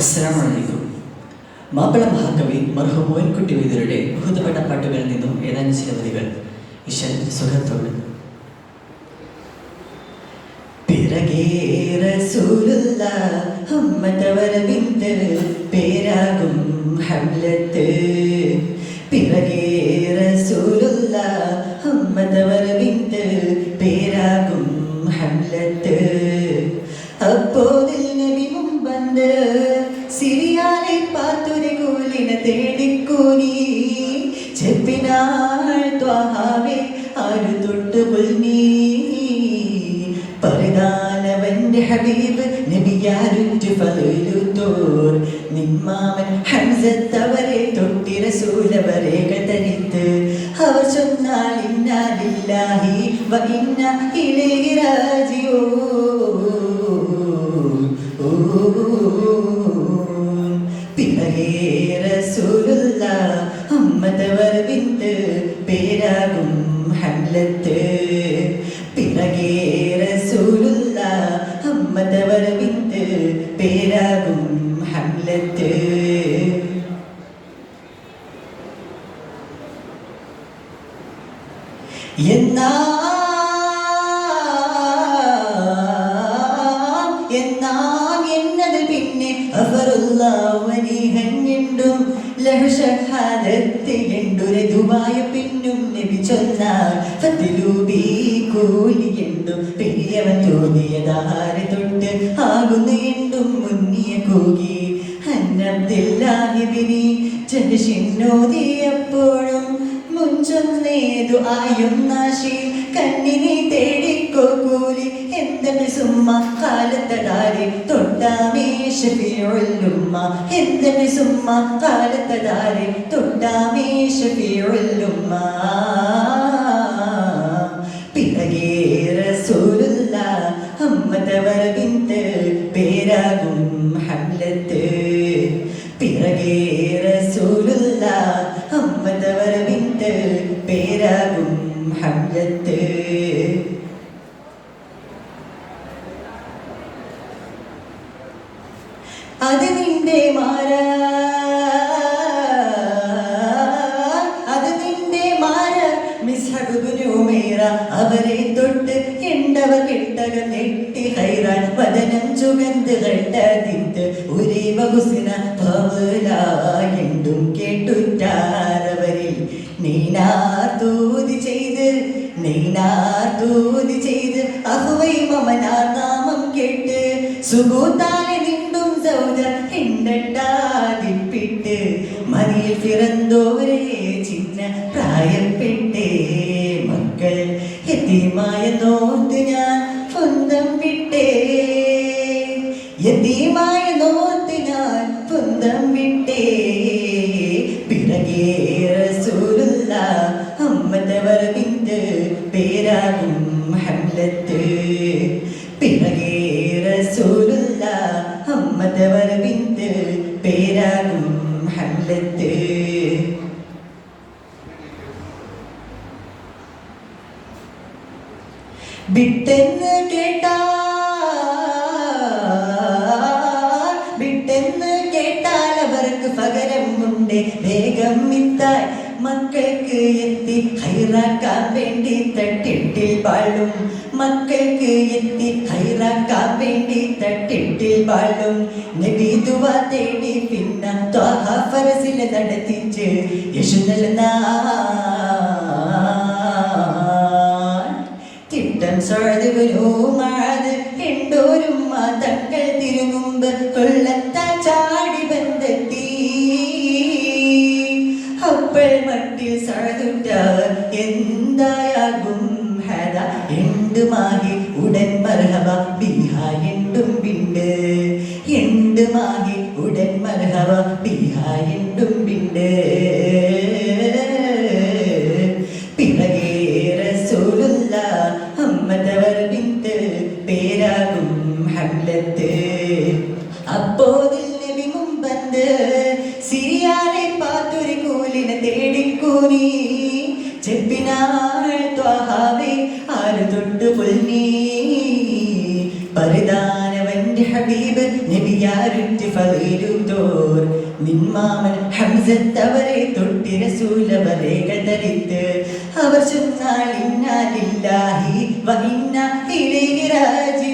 അസ്സലാമു വലൈക്കും മാപ്പിള മഹാകവി മർഹു മോയിൻകുട്ടി വൈദ്യരുടെ ബഹുതപ്പെട്ട പാട്ടുകളിൽ നിന്നും ഏതാനും ചില വരികൾ ഇശൽ സുഖത്തോട് പിറകേ റസൂലുള്ള ഹമ്മതവർ ബിന്ത് പേരാകും ഹംലത്ത്. പിറകേ റസൂലുള്ള അമ്മതവർ ബിന്ത് പേരാകും ഹംലത്ത്. അപ്പോതിൽ നബി മുമ്പന്ത് സിറിയാനെ പാത്തൊരു കൂലിനെ തേടിക്കൂനി ചെപ്പിനാൾ ത്വാഹാവേ ആരു തൊട്ട് പുൽമീ പരിതാനവന്റെ ഹബീബ് നബിയാരുറ്റു ഫലുത്തോർ നിമ്മാമൻ ഹംസത്തവരെ തൊട്ടി റസൂലവരെ തരിത്ത് അവർ ചൊന്നാൽ ഇന്നാലില്ലാഹി വ ഇന്ന ഇലൈഹി റാജിഊൻ. പേരാകും ഹംലത്ത്. എന്നാ എന്നാം എന്നതിൽ പിന്നെ ലഹുഷഹാദത്ത് എണ്ടുരെ ദുബായ പിന്നും നബി ഫത്തിലൂബി കൂലിയെണ്ടും പെരിയവൻ തോന്നിയതാരെ തൊട്ട് ആകുന്ന എണ്ടും മുന്നിയ കൂകി. അന്നത്തില്ലാഹിബിനി ജനശിന്നോദിയപ്പോഴും മുഞ്ചൊന്നേതു ആയും നാശി. കണ്ണിനെ തേടി സുമ്മ കാലത്തതാരെ തൊട്ടാമേശുമ്മ എന്തൊക്കെ സുമ്മ കാലത്തതാരെ തൊട്ടാമേശുമ്മ പിറകേ റസൂലുള്ള അമ്മതവർ ബിന്ത് പേരാകും അത് നിന്റെ മാര. അത് നിന്റെ മാര. മിസ്ഹബുനുമേറ അവരെ തൊട്ട് എണ്ടവ കെട്ടക നെട്ടി ഹൈറാൻ പതനം ചുഗന്ത് കണ്ടതിത്ത് ഒരേ വകുസിന പവലായെണ്ടും കേട്ടുറ്റാരവരിൽ. നീനാർത്തൂതി ചെയ്ത് നീനാർത്തൂതി ചെയ്ത് അഹുവൈ മമനാ നാമം കേട്ട് സുഗൂത്താലെ നിണ്ടും സൗജ എണ്ണട്ടാതിപ്പിട്ട് മതിയിൽ പിറന്തോരേ ചിന്ന പ്രായപ്പെട്ടേ. മക്കൾ യതീമായ നോത്ത് ഞാൻ സ്വന്തം വിട്ടേ. യതീമായ നോത്ത് ഞാൻ സ്വന്തം വിട്ടേ. പിറകേ സൂരുള്ള അമ്മതവർ വരവിന്റെ പേരാകും പേരാകും വിട്ടെന്ന് കേട്ടാ വിട്ടെന്ന് കേട്ടാൽ അവർക്ക് പകരമുണ്ട്. വേഗം മിത്തായി മക്കൾക്ക് എത്തി ഹൈറാക്കാൻ വേണ്ടി തട്ടിട്ടിൽ പാടും മക്കൾക്ക് എത്തി ഹൈറാക്കാൻ വേണ്ടി തട്ടിട്ടിൽ പാടും നബി ദുവ തേടി പിന്നെ ത്വാഹ ഫറസിലെ നടത്തിച്ച് യശുനൽ തിട്ടം എന്തോരും തിരുമുമ്പ് എന്തുമാകി ഉടൻ മർഹബ ബിഹ എന്തും പിണ്ട്. എന്തുമാകി ഉടൻ മർഹബ ബിഹ ഹബീബ് നബിയാരുറ്റ് ഫലീലുതോർ നിന്മാമൻ ഹംസത്ത് അവരെ തൊട്ടി റസൂലവരേകൾ കടരിത്ത് അവർ ചൊന്നാൽ ഇന്നാലില്ലാഹി വ ഇന്നാ ഇലൈഹി റാജിഊൻ